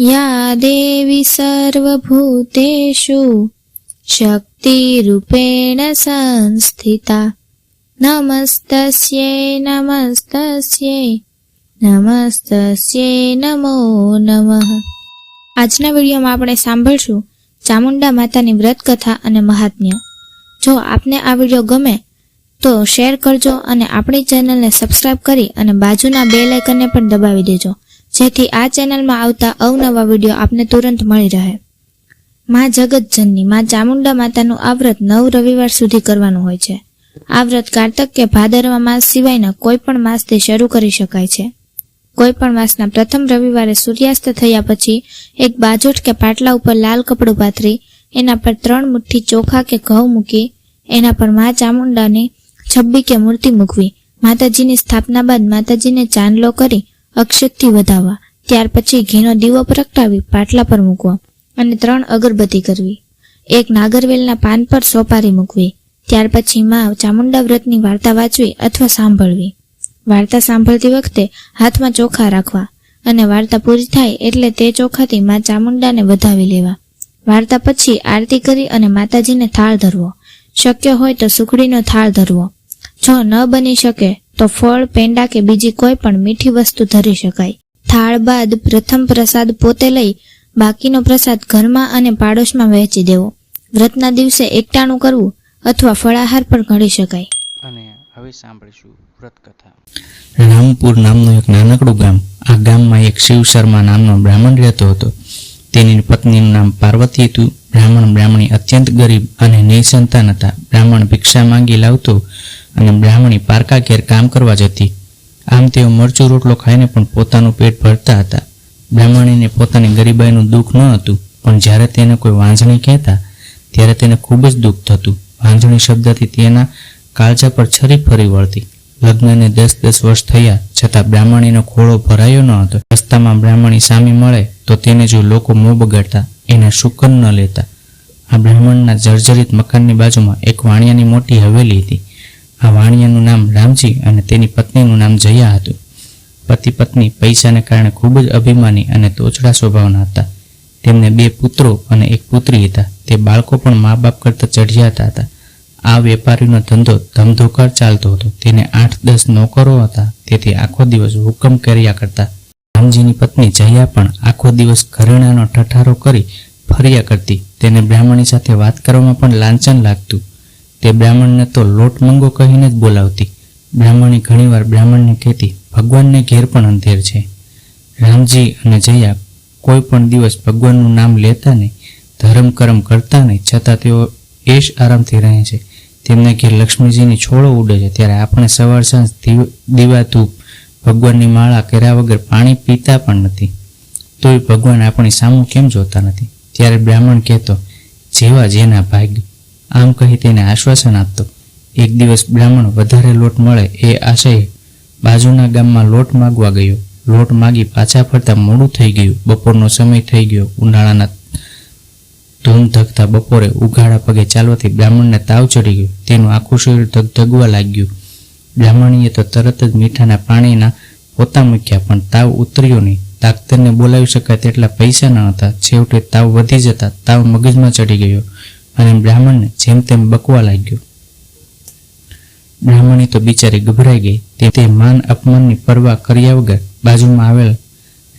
या देवी सर्वभूतेषु शक्तिरूपेण संस्थिता नमस्तस्यै नमस्तस्यै નમસ્તસ્યે નમો નમઃ આજના વિડીયોમાં આપણે સાંભળશું ચામુંડા માતાની વ્રત કથા અને મહાત્મ્ય જો આપને આ વિડીયો ગમે તો શેર કરજો અને આપણી ચેનલને સબસ્ક્રાઇબ કરી અને બાજુના બે લાઇકનને પણ દબાવી દેજો જેથી આ ચેનલમાં આવતા અવનવા વીડિયો આપને તુરંત મળી રહે. માં જગતજનની, માં ચામુંડા માતાનું આ વ્રત નવ રવિવાર સુધી કરવાનું હોય છે. આ વ્રત કારતક કે ભાદરવા માસ સિવાયના કોઈ પણ માસથી શરૂ કરી શકાય છે. કોઈ પણ માસના પ્રથમ રવિવારે સૂર્યાસ્ત થયા પછી એક બાજોટ કે પાટલા ઉપર લાલ કપડું પાથરી, એના પર ત્રણ મુઠ્ઠી ચોખા કે ઘઉં મૂકી, એના પર મા ચામુંડાની છબ્બી કે મૂર્તિ મૂકવી, માતાજીની સ્થાપના બાદ માતાજીને ચાંદલો કરી અક્ષતથી વધાવવા, ત્યાર પછી ઘીનો દીવો પ્રગટાવી પાટલા પર મૂકવો અને ત્રણ અગરબત્તી કરવી. એક નાગરવેલના પાન પર સોપારી મૂકવી, ત્યાર પછી માં ચામુંડા વ્રતની વાર્તા વાંચવી અથવા સાંભળવી. વાર્તા સાંભળતી વખતે હાથમાં ચોખા રાખવા અને વાર્તા પૂરી થાય એટલે તે ચોખાથી માં ચામુંડાને વધાવી લેવા. વાર્તા પછી આરતી કરી અને માતાજીને થાળ ધરવો. શક્ય હોય તો સુખડીનો થાળ ધરવો. જો ન બની શકે તો ફળ પેંડા કે બીજી કોઈ પણ મીઠી વસ્તુ ધરી શકાય. થાળ બાદ પ્રથમ પ્રસાદ પોતે લઈ બાકીનો પ્રસાદ ઘરમાં અને પાડોશમાં વહેંચી દેવો. વ્રતના દિવસે એકટાણું કરવું અથવા ફળાહાર પણ ઘડી શકાય. અને હવે સાંભળીશું વ્રત કથા રામપુર નામનું એક નાનકડું ગામ આ ગામમાં એક શિવ શર્મા નામનો બ્રાહ્મણ રહેતો હતો. તેની પત્નીનું નામ પાર્વતી હતું. બ્રાહ્મણ બ્રાહ્મણી અત્યંત ગરીબ અને નિસંતાન હતા. બ્રાહ્મણ ભિક્ષા માંગી લાવતો અને બ્રાહ્મણી પારકા ઘેર કામ કરવા જતી. આમ તેઓ મરચું રોટલો ખાઈને પણ પોતાનું પેટ ભરતા હતા. બ્રાહ્મણીને પોતાની ગરીબાઈનું દુઃખ ન હતું, પણ જ્યારે તેને કોઈ વાંઝણી કહેતા, ત્યારે તેને ખૂબ જ દુઃખ થતું. વાંઝણી શબ્દથી તેના કાળજા પર છરી ફરી વળતી. લગ્નને દસ દસ વર્ષ થયા, છતાં બ્રાહ્મણીનો ખોળો ભરાયો ન હતો. રસ્તામાં બ્રાહ્મણી સામે મળે, તો તેને જો લોકો મોં બગાડતા, એના શુકન ન લેતા. આ બ્રાહ્મણના જર્જરિત મકાનની બાજુમાં એક વાણિયાની મોટી હવેલી હતી. આ વાણિયાનું નામ રામજી અને તેની પત્નીનું નામ જયા હતું. પતિ પત્ની પૈસાને કારણે ખૂબ જ અભિમાની અને તોછડા સ્વભાવના હતા. તેમને બે પુત્રો અને એક પુત્રી હતા. તે બાળકો પણ મા બાપ કરતાં ચઢિયાતા હતા. આ વેપારીનો ધંધો ધમધોકાર ચાલતો હતો. તેને આઠ, દસ નોકરો હતા. તેથી આખો દિવસ હુકમ કર્યા કરતા. રામજીની પત્ની જયા પણ આખો દિવસ ઘરેણાનો ઠઠારો કરી ફર્યા કરતી. તેને બ્રાહ્મણી સાથે વાત કરવામાં પણ લાંચન લાગતું. તે બ્રાહ્મણને તો લોટ મંગો કહીને જ બોલાવતી. બ્રાહ્મણી ઘણીવાર બ્રાહ્મણને કહેતી, ભગવાનને ઘેર પણ અંધેર છે. રામજી અને જયા કોઈ પણ દિવસ ભગવાનનું નામ લેતા નહીં, ધર્મ કરમ કરતા નહીં, છતાં તેઓ એશ આરામથી રહે છે. તેમને ઘેર લક્ષ્મીજીની છોડો ઉડે છે. ત્યારે આપણે સવાર સાંજ દીવ- ધૂપ ભગવાનની માળા કર્યા વગર પાણી પીતા પણ નથી. તોય ભગવાન આપણી સામું કેમ જોતા નથી? ત્યારે બ્રાહ્મણ કહેતો, જેવા જેના ભાગ્ય આમ કહી તેને આશ્વાસન આપતો. એક દિવસ બ્રાહ્મણ વધારે લોટ મળે એ આશયે બાજુના ગામમાં લોટ માગવા ગયો. લોટ માગી પાછા ફરતા મોડું થઈ ગયું. બપોરનો સમય થઈ ગયો. ઉનાળાના ધૂમ ધકતા બપોરે ઉઘાડા પગે ચાલવાથી બ્રાહ્મણને તાવ ચડી ગયો. તેનું આખું શરીર ધગધગવા લાગ્યું. બ્રાહ્મણીએ તો તરત જ મીઠાના પાણીના પોતા મૂક્યા, પણ તાવ ઉતર્યો નહીં. ડાક્ટરને બોલાવી શકાય તેટલા પૈસા ન હતા. છેવટે તાવ વધી જતા તાવ મગજમાં ચડી ગયો. અને બ્રાહ્મણને જેમ તેમ બકવા લાગ્યો. બ્રાહ્મણી તો બિચારી ગભરાઈ ગઈ. તે તે માન અપમાનની પરવા કર્યા વગર બાજુમાં આવેલ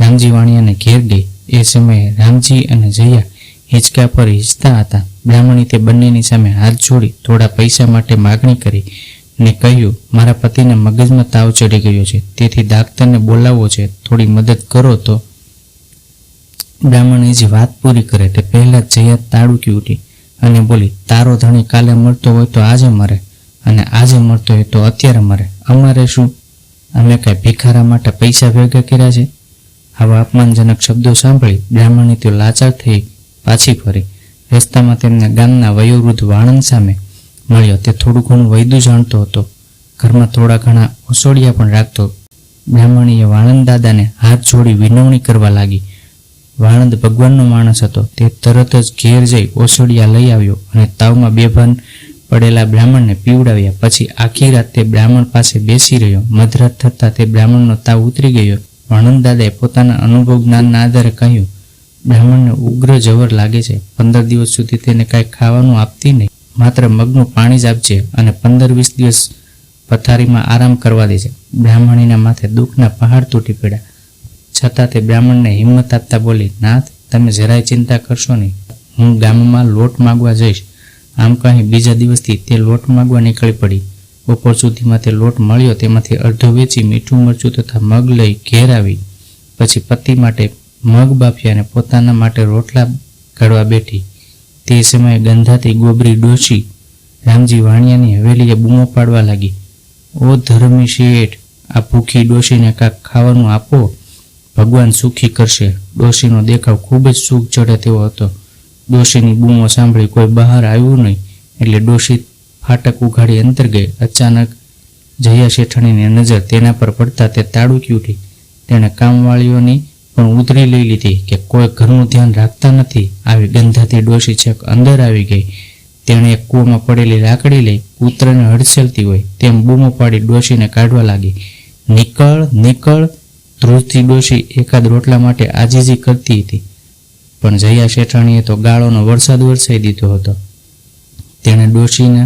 રામજી વાણિયાને ઘેર ગઈ. એ સમયે રામજી અને જયા હિંચકા પર હિંચતા હતા. બ્રાહ્મણી તે બંનેની સામે હાથ જોડી થોડા પૈસા માટે માગણી કરી ને કહ્યું, મારા પતિને મગજમાં તાવ ચડી ગયો છે. તેથી ડાક્ટરને બોલાવવો છે. થોડી મદદ કરો તો. બ્રાહ્મણે જે વાત પૂરી કરે તે પહેલા જયા તાડુકી ઉઠી. અને બોલી, તારો ધણી કાલે મળતો હોય તો આજે મરે અને આજે મળતો હોય તો અત્યારે મરે. અમારે શું? અમે કાંઈ ભિખારા માટે પૈસા ભેગા કર્યા છે? આવા અપમાનજનક શબ્દો સાંભળી બ્રાહ્મણી તો લાચાર થઈ પાછી ફરી. રસ્તામાં તેમને ગામના વયોવૃદ્ધ વાણંદ સામે મળ્યો. તે થોડું ઘણું વૈદું જાણતો હતો. ઘરમાં થોડા ઘણા ઓસોડિયા પણ રાખતો. બ્રાહ્મણીએ વાણંદ દાદાને હાથ જોડી વિનવણી કરવા લાગી. વાણંદ ભગવાનનો માણસ હતો. તે તરત જ ઘેર જઈ ઓસડિયા લઈ આવ્યો અને તાવમાં બેભાન પડેલા બ્રાહ્મણને પીવડાવ્યા. પછી આખી રાત તે બ્રાહ્મણ પાસે બેસી રહ્યો. મધરાત થતાં તે બ્રાહ્મણનો તાવ ઉતરી ગયો. વાણંદ દાદાએ પોતાના અનુભવ જ્ઞાનના આધારે કહ્યું, બ્રાહ્મણને ઉગ્ર જવર લાગે છે. પંદર દિવસ સુધી તેને કાંઈ ખાવાનું આપતી નહીં. માત્ર મગનું પાણી જ આપજે અને પંદર વીસ દિવસ પથારીમાં આરામ કરવા દે છે બ્રાહ્મણીના માથે દુઃખના પહાડ તૂટી પડ્યા. છતાં તે બ્રાહ્મણને હિંમત આપતા બોલી, નાથ, તમે જરાય ચિંતા કરશો નહીં. હું ગામમાં લોટ માગવા જઈશ. આમ કહી બીજા દિવસથી તે લોટ માગવા નીકળી પડી. બપોર સુધીમાં તે લોટ મળ્યો તેમાંથી અડધો વેચી મીઠું મરચું તથા મગ લઈ ઘેર આવી. પછી પતિ માટે મગ બાફ્યા અને પોતાના માટે રોટલા કાઢવા બેઠી. તે સમયે ગંધાતી ગોબરી ડોશી રામજી વાણિયાની હવેલીએ બૂમો પાડવા લાગી. ઓ ધર્મી શેઠ આ ભૂખી ડોશીને કાંક ખાવાનું આપો. ભગવાન સુખી કરશે. ડોશીનો દેખાવ ખૂબ જ સુખ ચડે તેવો હતો. ડોશીની બૂમો સાંભળી કોઈ બહાર આવ્યું નહીં, એટલે ડોશી ફાટક ઉઘાડી અંતર ગઈ. અચાનક જયા શેઠાણીની નજર તેના પર પડતા તે તાડુકી ઉઠી. તેણે કામવાળીઓની પણ ઉતરી લઈ લીધી કે કોઈ ઘરનું ધ્યાન રાખતા નથી. આવી ગંધાતી ડોશી છેક અંદર આવી ગઈ. તેણે એક કૂવામાં પડેલી લાકડી લઈ પુત્રને હડસેલતી હોય તેમ બૂમો પાડી ડોશીને કાઢવા લાગી. નીકળ નીકળ ધ્રુજથી ડોશી એકાદ રોટલા માટે આજીજી કરતી હતી. પણ જયા શેઠાણીએ તો ગાળોનો વરસાદ વરસાઈ દીધો હતો. તેણે ડોશીને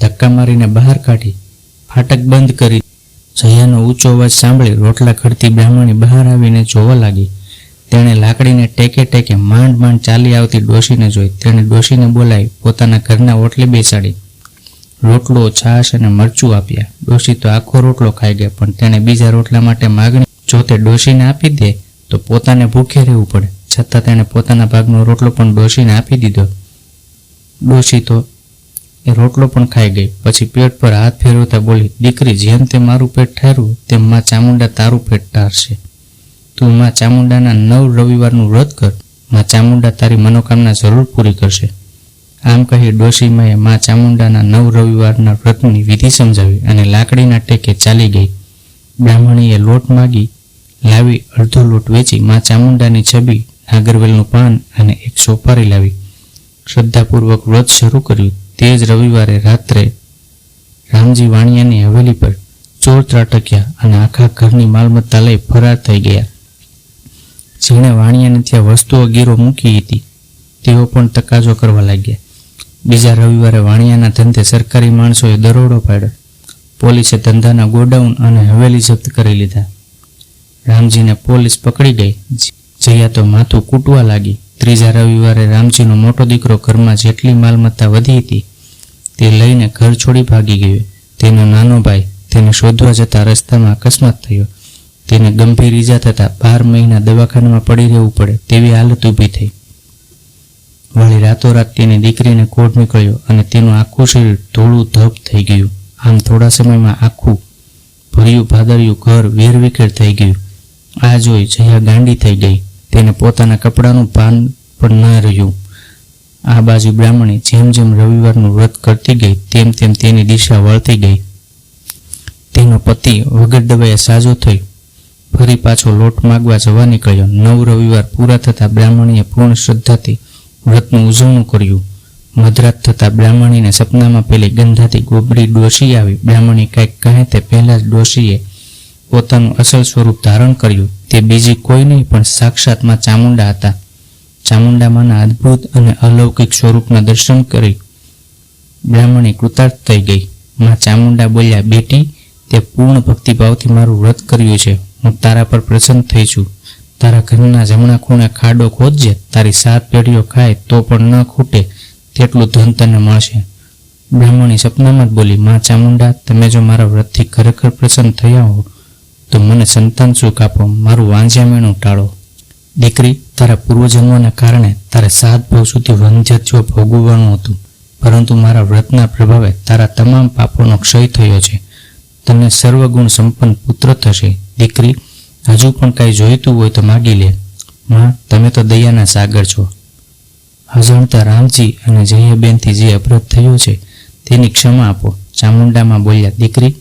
ધક્કા મારીને બહાર કાઢી, ફાટક બંધ કરી, જયાનો ઊંચો અવાજ સાંભળી રોટલા ખડતી બ્રાહ્મણી બહાર આવીને જોવા લાગી. તેણે લાકડીને ટેકે ટેકે માંડ માંડ ચાલી આવતી ડોશીને જોઈ. તેણે ડોશીને બોલાવી, પોતાના ઘરના ઓટલે બેસાડી. રોટલો, છાશ અને મરચું આપ્યા. ડોશી તો આખો રોટલો ખાઈ ગયા, પણ તેણે બીજા રોટલા માટે માગણી જો તે ડોશીને આપી દે, તો પોતાને ભૂખે રહેવું પડે. છતાં તેણે પોતાના ભાગનો રોટલો પણ ડોશીને આપી દીધો. ડોશી તો એ રોટલો પણ ખાઈ ગઈ. પછી પેટ પર હાથ ફેરવતા બોલી, દીકરી, જેમ તે મારું પેટ ઠાર્યું તેમ માં ચામુંડા તારું પેટ ઠારશે તું માં ચામુંડાના નવ રવિવારનું વ્રત કર. માં ચામુંડા તારી મનોકામના જરૂર પૂરી કરશે. આમ કહી ડોશીમાએ માં ચામુંડાના નવ રવિવારના વ્રતની વિધિ સમજાવી અને લાકડીના ટેકે ચાલી ગઈ. બ્રાહ્મણીએ લોટ માગી લાવી અડધો લોટ વેચી માં ચામુંડાની છબી, નાગરવેલનું પાન અને એક સોપારી લાવી. શ્રદ્ધાપૂર્વક વ્રત શરૂ કર્યું. તે જ રવિવારે રાત્રે રામજી વાણિયાની હવેલી પર ચોર ત્રાટક્યા અને આખા ઘરની માલમત્તા લઈ ફરાર થઈ ગયા. જેણે વાણિયાને ત્યાં વસ્તુઓ ગીરો મૂકી હતી. તેઓ પણ તકાજો કરવા લાગ્યા. બીજા રવિવારે વાણિયાના ધંધે સરકારી માણસોએ દરોડો પાડ્યો. પોલીસે ધંધાના ગોડાઉન અને હવેલી જપ્ત કરી લીધા. રામજીને પોલીસ પકડી ગઈ. જયા તો માથું કૂટવા લાગી. ત્રીજા રવિવારે રામજીનો મોટો દીકરો ઘરમાં જેટલી માલમત્તા વધી હતી, તે લઈને ઘર છોડી ભાગી ગયો. તેનો નાનો ભાઈ તેને શોધવા જતા રસ્તામાં અકસ્માત થયો. તેને ગંભીર ઈજા થતા બાર મહિના દવાખાનામાં પડી રહેવું પડે તેવી હાલત ઊભી થઈ. વળી રાતોરાત તેની દીકરીને કોટ નીકળ્યો અને તેનું આખું શરીર ધોળું ધબ થઈ ગયું. આમ થોડા સમયમાં આખું ભર્યું ભાદર્યું ઘર વેરવિખેર થઈ ગયું. આ જોઈ જયા ગાંડી થઈ ગઈ. તેને પોતાના કપડાનું ભાન પણ ન રહ્યું. આ બાજુ બ્રાહ્મણી જેમ જેમ રવિવારનું વ્રત કરતી ગઈ, તેમ તેમ તેની દિશા વળતી ગઈ. તેનો પતિ વગર દવાએ સાજો થઈ ફરી પાછો લોટ માગવા જવા નીકળ્યો. નવ રવિવાર પૂરા થતાં બ્રાહ્મણીએ પૂર્ણ શ્રદ્ધાથી વ્રતનું ઉજવણું કર્યું. મધરાત થતાં બ્રાહ્મણીને સપનામાં પેલી ગંધાતી ગોબરી ડોશી આવી. બ્રાહ્મણી કંઈક કહે તે પહેલા જ ડોશીએ પોતાનું અસલ સ્વરૂપ ધારણ કર્યું. તે બીજી કોઈ નહીં, પણ સાક્ષાતમાં ચામુંડા હતા. ચામુંડામાંના અદ્ભુત અને અલૌકિક સ્વરૂપના દર્શન કરી બ્રાહ્મણી કૃતાર્થ થઈ ગઈ. માં ચામુંડા બોલ્યા, બેટી, તે પૂર્ણ ભક્તિભાવથી મારું વ્રત કર્યું છે. હું તારા પર પ્રસન્ન થઈ છું. તારા ઘરના જમણા ખૂણે ખાડો ખોદજે. તારી સાત પેઢીઓ ખાય તો પણ ન ખૂટે. તેટલું ધન તને મળશે. બ્રાહ્મણી સપનામાં જ બોલી, માં ચામુંડા, તમે જો મારા વ્રતથી ખરેખર પ્રસન્ન થયા હો તો મને સંતાન સુખ આપો, મારું વાંઝ્યામેણું ટાળો. દીકરી, તારા પૂર્વજન્મોના કારણે તારે સાત ભાવ સુધી વંધ્યત્વ ભોગવવાનું હતું, પરંતુ મારા વ્રતના પ્રભાવે તારા તમામ પાપોનો ક્ષય થયો છે. તને સર્વગુણ સંપન્ન પુત્ર થશે. દીકરી, હજુ પણ કાંઈ જોઈતું હોય તો માગી લે. માં, તમે તો દયાના સાગર છો. હજણતા રામજી અને જયાબેનથી જે અપરાધ થયો છે, તેની ક્ષમા આપો. ચામુંડામાં બોલ્યા, દીકરી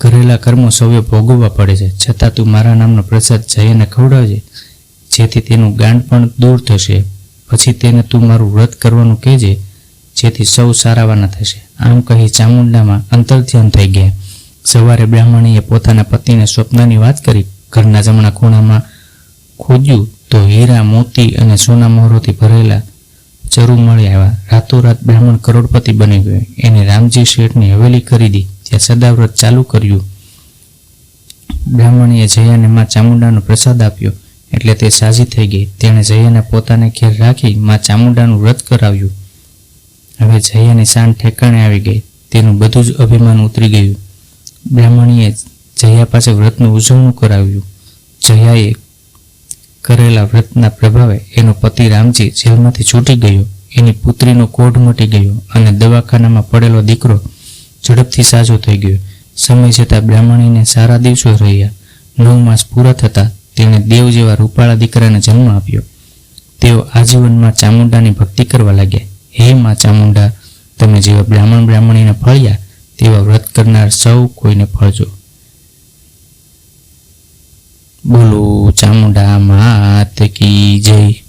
કરેલા કર્મો સૌએ ભોગવવા પડે છે. છતાં તું મારા નામનો પ્રસાદ જઈને ખવડાવજે, જેથી તેનું ગાંડ પણ દૂર થશે. પછી તેને તું મારું વ્રત કરવાનું કહેજે, જેથી સૌ સારાવાના થશે. આમ કહી ચામુંડામાં અંતર્ધ્યાન થઈ ગયા. સવારે બ્રાહ્મણીએ પોતાના પતિને સ્વપ્નની વાત કરી. ઘરના જમણા ખૂણામાં ખોદ્યું તો હીરા, મોતી અને સોના મોહરોથી ભરેલા ચરુ મળી આવ્યા. રાતોરાત બ્રાહ્મણ કરોડપતિ બની ગયો. એને રામજી શેઠની હવેલી ખરીદી ત્યાં સદાવ્રત ચાલુ કર્યું. બ્રાહ્મણીએ જયાને માં ચામુંડાનો પ્રસાદ આપ્યો. એટલે તે સાજી થઈ ગઈ. તેણે જયાને પોતાને ઘેર રાખી માં ચામુંડાનું વ્રત કરાવ્યું. હવે જયાની શાન ઠેકાણે આવી ગઈ. તેનું બધું જ અભિમાન ઉતરી ગયું. બ્રાહ્મણીએ જયા પાસે વ્રતનું ઉજવણું કરાવ્યું. જયાએ કરેલા વ્રતના પ્રભાવે એનો પતિ રામજી જેલમાંથી છૂટી ગયો. એની પુત્રીનો કોઢ મટી ગયો અને દવાખાનામાં પડેલો દીકરો ઝડપથી સાજો થઈ ગયો. સમય જતાં બ્રાહ્મણીને સારા દિવસો રહ્યા. નવ માસ પૂરા થતાં તેણે દેવ જેવા રૂપાળા દીકરાને જન્મ આપ્યો. તેઓ આજીવનમાં ચામુંડાની ભક્તિ કરવા લાગ્યા. હે માં ચામુંડા, તમે જેવા બ્રાહ્મણ બ્રાહ્મણીને ફળ્યા, તેવા વ્રત કરનાર સૌ કોઈને ફળજો. બોલો ચામુંડા માત કી જય.